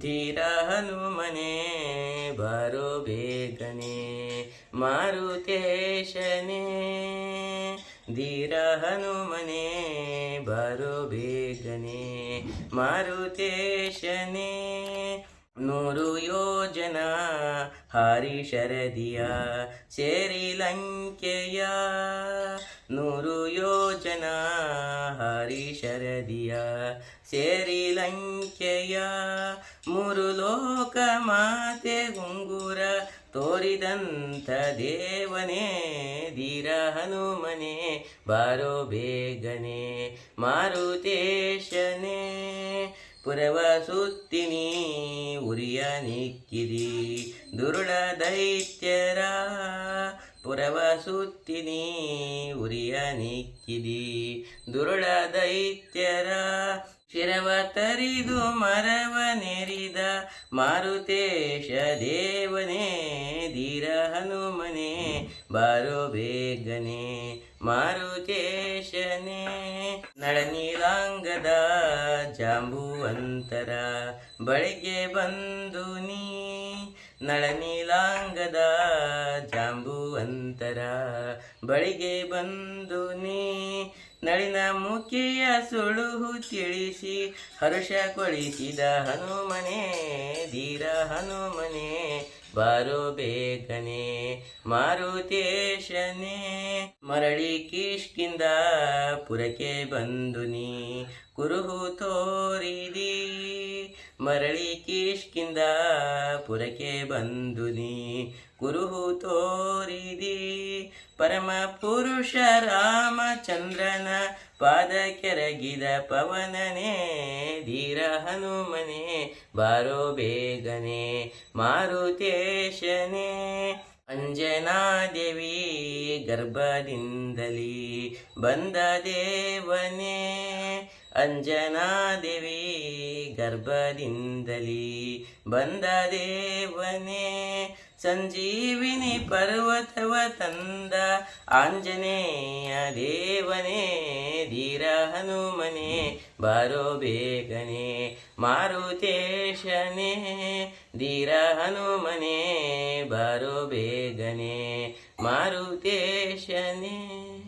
धीरा हनुमने बारो बेगने मरुते शनि धीरा हनुमने बारो बेगने मरुते ನೂರು ಯೋಜನ ಹಾರಿ ಶರದಿಯ ಸೇರಿ ಲಂಕೆಯ. ಮೂರು ಲೋಕ ಮಾತೆ ಗುಂಗುರ ತೋರಿದಂಥ ದೇವನೇ, ಧೀರ ಹನುಮನೆ, ಬಾರೋ ಬೇಗನೆ ಮಾರುತೇಶನೇ. ಪುರವ ಸುತ್ತಿನಿ, ಉರಿಯ ನಿಕ್ಕಿರಿ. ದುರುಳ ದೈತ್ಯರ ಪುರವ ಸುತ್ತಿನಿ, ಉರಿಯ ನಿಕ್ಕಿರಿ. ದುರುಳ ದೈತ್ಯರ ಶಿರವ ತರಿದು ಮರವ ನೆರಿದ ಮಾರುತೇಶ ದೇವನೇ ಧೀರ ಹನುಮನೆ, ಬಾರೋ ಬೇಗನೆ ಮಾರುತೇಶನೇ. ನಳನೀಲಾಂಗದ ಜಾಂಬುವಂತರ ಬಳಿಗೆ ಬಂದು ನೀ ನಳನೀಲಾಂಗದ ಜಾಂಬುವಂತರ ಬಳಿಗೆ ಬಂದು ನೀ ನಳಿನ ಮುಖಿಯ ಸುಳುಹು ತಿಳಿಸಿ, ಹರ್ಷ ಕೊಳಿಸಿದ ಹನುಮನೆ, ಧೀರ ಹನುಮನೆ. ಬಾರೋ ಬೇಗನೆ ಮಾರುತೇಶನೇ. ಮರಳಿ ಕಿಷ್ಕಿಂದ ಪುರಕ್ಕೆ ಬಂದು ನೀ ಕುರುಹು ತೋರಿದಿ. ಮರಳಿ ಕೀಶ್ಕಿಂದ ಪುರಕ್ಕೆ ಬಂದು ನೀ ಕುರುಹು ತೋರಿದಿ. ಪರಮ ಪುರುಷ ರಾಮಚಂದ್ರನ ಪಾದ ಕೆರಗಿದ ಪವನನೇ ಧೀರ ಹನುಮನೆ, ಬಾರೋ ಬೇಗನೆ ಮಾರುತೇಶನೇ. ಅಂಜನಾದೇವಿ ಗರ್ಭದಿಂದಲಿ ಬಂದ ದೇವನೇ. ಅಂಜನಾದೇವಿ ಗರ್ಭದಿಂದಲಿ ಬಂದ ದೇವನೇ, ಸಂಜೀವಿನಿ ಪರ್ವತವ ತಂದ ಆಂಜನೇಯ ದೇವನೇ, ಧೀರ ಹನುಮನೆ, ಬಾರೋ ಬೇಗನೆ ಮಾರುತೇಶನೇ, ಧೀರ ಹನುಮನೆ, ಬಾರೋ ಬೇಗನೆ ಮಾರುತೇಶನೇ.